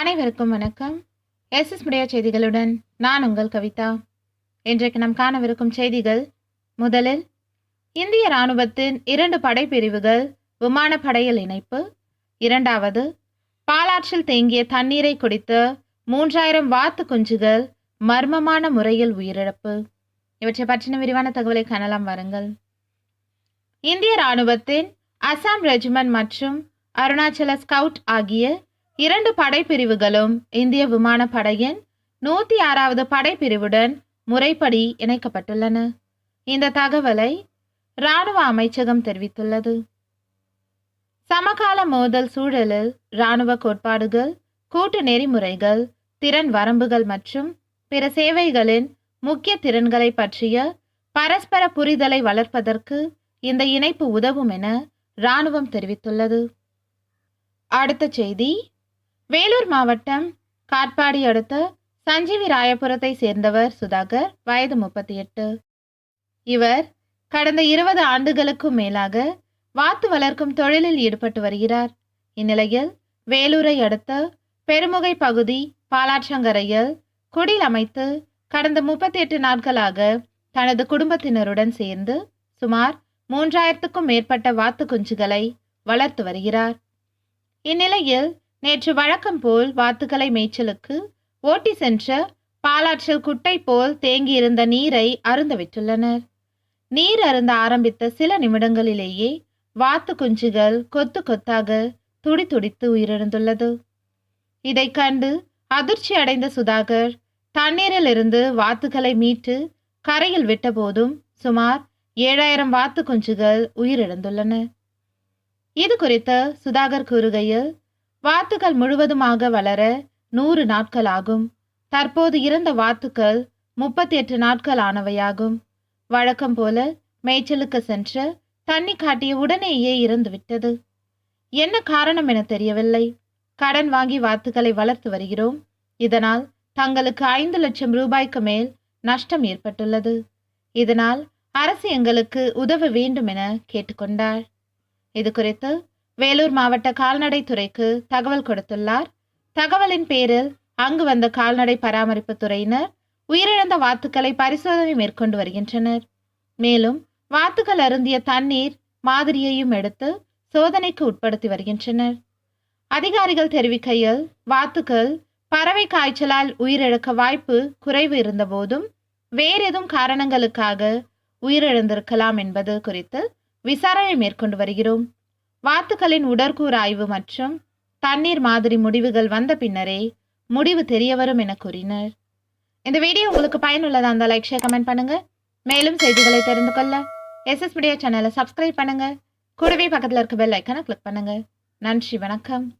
அனைவருக்கும் வணக்கம். S S முடியா செய்திகளுடன் நான் உங்கள் கவிதா. இன்றைக்கு நாம் காணவிருக்கும் செய்திகள் முதலில் இந்திய ராணுவத்தின் இரண்டு படைப்பிரிவுகள் விமானப்படையில் இணைப்பு. இரண்டாவது பாலாற்றில் தேங்கிய தண்ணீரை குடித்த மூன்றாயிரம் வாத்து குஞ்சுகள் மர்மமான முறையில் உயிரிழப்பு. இவற்றை பற்றின விரிவான தகவலை காணலாம் வாருங்கள். இந்திய ராணுவத்தின் அசாம் ரெஜிமெண்ட் மற்றும் அருணாச்சல ஸ்கவுட் ஆகிய இரண்டு படைப்பிரிவுகளும் இந்திய விமானப்படையின் நூற்றி ஆறாவது படைப்பிரிவுடன் முறைப்படி இணைக்கப்பட்டுள்ளன. இந்த தகவலை இராணுவ அமைச்சகம் தெரிவித்துள்ளது. சமகால மோதல் சூழலில் இராணுவ கோட்பாடுகள் கூட்டு நெறிமுறைகள் திறன் வரம்புகள் மற்றும் பிற சேவைகளின் முக்கிய திறன்களை பற்றிய பரஸ்பர புரிதலை வளர்ப்பதற்கு இந்த இணைப்பு உதவும் என இராணுவம் தெரிவித்துள்ளது. அடுத்த செய்தி வேலூர் மாவட்டம் காட்பாடி அடுத்த சஞ்சீவி ராயபுரத்தை சேர்ந்தவர் சுதாகர் வயது முப்பத்தி எட்டு இவர் கடந்த இருபது ஆண்டுகளுக்கும் மேலாக வாத்து வளர்க்கும் தொழிலில் ஈடுபட்டு வருகிறார். இந்நிலையில் வேலூரை அடுத்த பெருமுகை பகுதி பாலாற்றங்கரையில் குடில் அமைத்து கடந்த முப்பத்தி எட்டு நாட்களாக தனது குடும்பத்தினருடன் சேர்ந்து சுமார் மூன்றாயிரத்துக்கும் மேற்பட்ட வாத்து குஞ்சுகளை வளர்த்து வருகிறார். இந்நிலையில் நேற்று வழக்கம் போல் வாத்துக்களை மேய்ச்சலுக்கு ஓட்டி சென்ற பாலாற்றில் குட்டை போல் தேங்கியிருந்த நீரை அருந்த விட்டுள்ளனர். நீர் அருந்த ஆரம்பித்த சில நிமிடங்களிலேயே வாத்து குஞ்சுகள் கொத்து கொத்தாக துடி துடித்து உயிரிழந்துள்ளது. இதை கண்டு அதிர்ச்சி அடைந்த சுதாகர் தண்ணீரில் இருந்து வாத்துக்களை மீட்டு கரையில் விட்டபோதும் சுமார் ஏழாயிரம் வாத்து குஞ்சுகள் உயிரிழந்துள்ளன. இது குறித்த சுதாகர் கூறுகையில் வாத்துகள் முழுவதுமாக வளர நூறு நாட்கள் ஆகும் தற்போது இறந்த வாத்துக்கள் முப்பத்தி எட்டு நாட்கள் ஆனவையாகும் வழக்கம் போல மேய்ச்சலுக்கு சென்று தண்ணி காட்டிய உடனேயே இறந்து விட்டது. என்ன காரணம் என தெரியவில்லை. கடன் வாங்கி வாத்துக்களை வளர்த்து வருகிறோம். இதனால் தங்களுக்கு ஐந்து லட்சம் ரூபாய்க்கு மேல் நஷ்டம் ஏற்பட்டுள்ளது. இதனால் அரசு எங்களுக்கு உதவ வேண்டும் என கேட்டுக்கொண்டார். இது குறித்து வேலூர் மாவட்ட கால்நடை துறைக்கு தகவல் கொடுத்துள்ளார். தகவலின் பேரில் அங்கு வந்த கால்நடை பராமரிப்பு துறையினர் உயிரிழந்த வாத்துக்களை பரிசோதனை மேற்கொண்டு வருகின்றனர். மேலும் வாத்துக்கள் அருந்திய தண்ணீர் மாதிரியையும் எடுத்து சோதனைக்கு உட்படுத்தி வருகின்றனர். அதிகாரிகள் தெரிவிக்கையில் வாத்துக்கள் பறவை காய்ச்சலால் உயிரிழக்க வாய்ப்பு குறைவு இருந்தபோதும் வேறெதும் காரணங்களுக்காக உயிரிழந்திருக்கலாம் என்பது குறித்து விசாரணை மேற்கொண்டு வருகிறோம். வாத்துக்களின் உடற்கூறு ஆய்வு மற்றும் தண்ணீர் மாதிரி முடிவுகள் வந்த பின்னரே முடிவு தெரிய வரும் என கூறினர். இந்த வீடியோ உங்களுக்கு பயனுள்ளதா இருந்தால் லைக் ஷேர் கமெண்ட் பண்ணுங்க. மேலும் செய்திகளை தெரிந்து கொள்ள எஸ்எஸ் மீடியா சேனலை சப்ஸ்கிரைப் பண்ணுங்க. கூடவே பக்கத்தில் இருக்க பெல் ஐக்கனை கிளிக் பண்ணுங்க. நன்றி வணக்கம்.